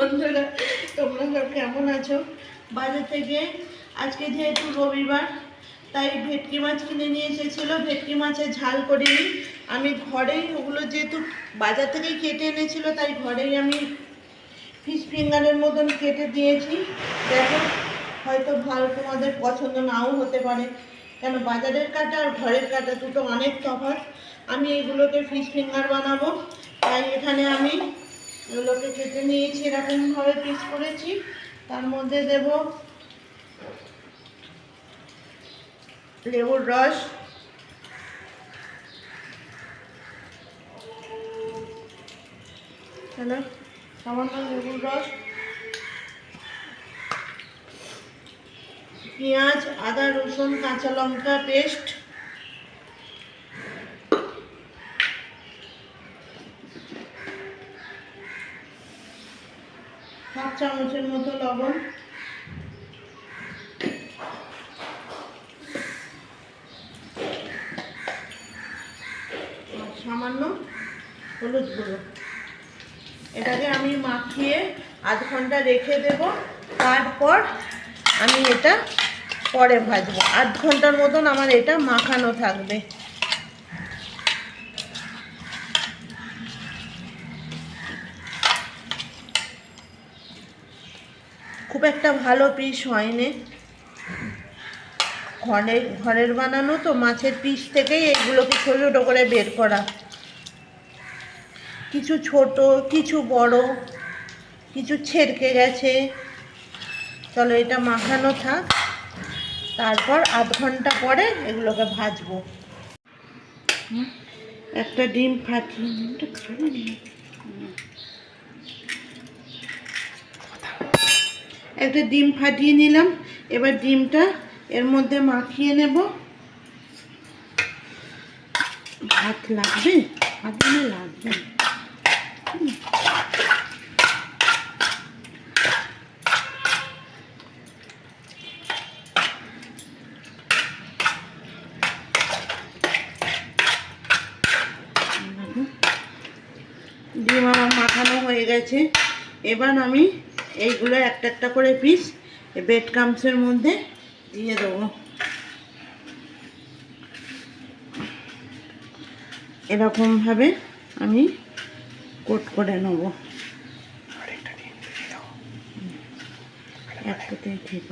বন্ধুরা, তোমরা সব কেমন আছো? বাজার থেকে, আজকে যেহেতু রবিবার, তাই ভেটকি মাছ কিনে নিয়ে এসেছিল। ভেটকি মাছের ঝাল করিনি। আমি ঘরেই ওগুলো যেহেতু বাজার থেকেই কেটে এনেছিল, তাই ঘরেই আমি ফিশ ফিঙ্গারের মতন কেটে দিয়েছি। দেখো, হয়তো ভালো তোমাদের পছন্দ নাও হতে পারে। কেন বাজারের কাটা আর ঘরের কাটা দুটো অনেক তফাৎ। আমি এগুলোকে ফিশ ফিঙ্গার বানাবো। তাই এখানে আমি এগুলোকে কেটে নিয়েছি, এরকমভাবে পিস করেছি। তার মধ্যে দেব লেবুর রস। হ্যালো, সামান্য লেবুর রস। পেঁয়াজ, আদা, রসুন, কাঁচা লঙ্কা, পেস্ট। হাফ চামচের মতো লবণ। সামান্য হলুদ গুঁড়ো। এটাকে আমি মাখিয়ে আধ ঘণ্টা রেখে দেব। তারপর আমি এটা পরে ভাজবো। আধ ঘণ্টার মতন আমার এটা মাখানো থাকবে। খুব একটা ভালো পিস হয়নি। ঘরের ঘরের বানানো তো মাছের পিস থেকেই এগুলোকে ছোটো ছোটো করে বের করা। কিছু ছোট কিছু বড় কিছু ছেড়কে গেছে। চলো এটা মাখানো থাক। তারপর আধ ঘণ্টা পরে এগুলোকে ভাজবো। একটা ডিম ফাটিয়ে ডিমটা খাবে না। একটা ডিম ফাটিয়ে নিলাম। এবার ডিমটা এর মধ্যে মাখিয়ে নেব। ভাত লাগবে? ভাত মনে লাগবে ডিম আমার মাখানো হয়ে গেছে। এবার আমি এইগুলো একটা একটা করে পিস বেড কামসের মধ্যে দিয়ে দেবো। এরকমভাবে আমি কোট করে নেব। একটাতেই ঠিক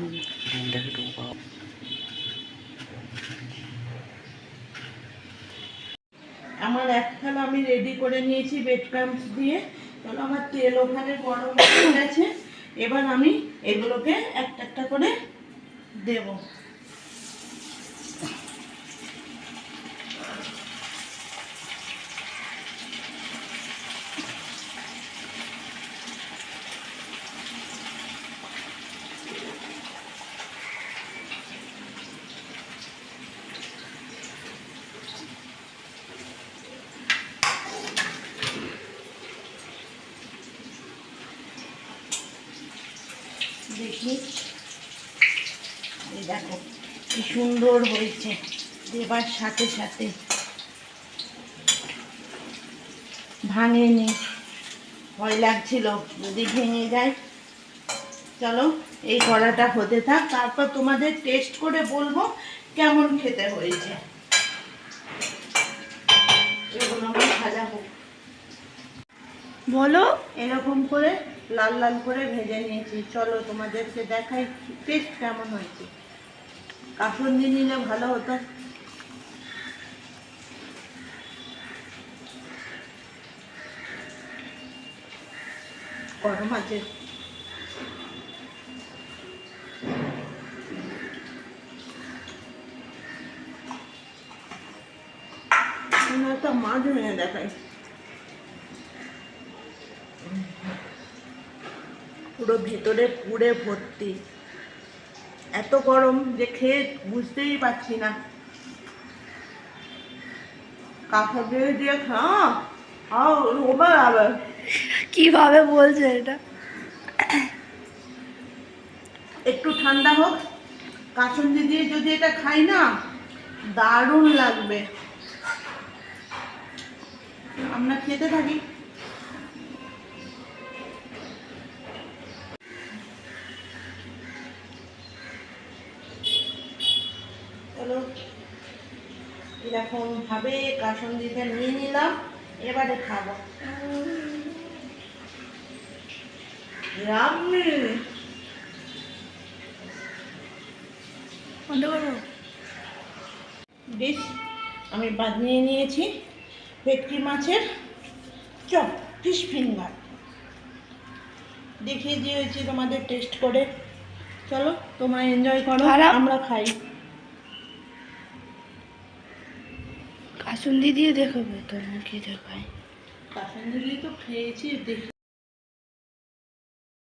আমার এক থালা আমি রেডি করে নিয়েছি বেড ক্রামস দিয়ে। তাহলে আমার তেল ওখানে গরম হয়ে গেছে। এবার আমি এগুলোকে একটা একটা করে দেব। দেখি। এই দেখো কি সুন্দর হয়েছে। দেবার সাথে সাথে। ভাঙেনি ভয় লাগছিল যদি ভেঙে যায়। চলো এই কড়াটা হতে থাক তারপর তোমাদের টেস্ট করে বলব কেমন খেতে হয়েছে। এগুলো আমার ভাজা হোক। বলো। এরকম করে লাল লাল করে ভেজে নিয়েছি। চলো তোমাদেরকে দেখাই টেস্ট কেমন হয়েছে। কাসুন্দি নিলে ভালো হতো। গরম আছে। মাছ ভেঙে দেখাই পুরো ভেতরে পুড়ে ভর্তি। এত গরম যে খেয়ে বুঝতেই পারছি না। কাঁথা দিয়ে দিয়ে খা আও রোবা আবার। কীভাবে বলছে এটা? একটু ঠান্ডা হোক। কাসুন্দি দিয়ে যদি এটা খাই না দারুণ লাগবে। আমরা খেতে থাকি। কীরকম ভাবে কাসন্দিটা নিয়ে নিলাম এবারে খাব। বেশ আমি বানিয়ে নিয়েছি ভেটকি মাছের চপ ফিশ ফিঙ্গার। দেখিয়ে দিয়েছি তোমাদের টেস্ট করে। চলো তোমরা এনজয় করো? আমরা খাই। কাসুন্দি দিয়ে দেখাবে তোর কি দেখায় কাসন্দি তো খেয়েছি দেখি।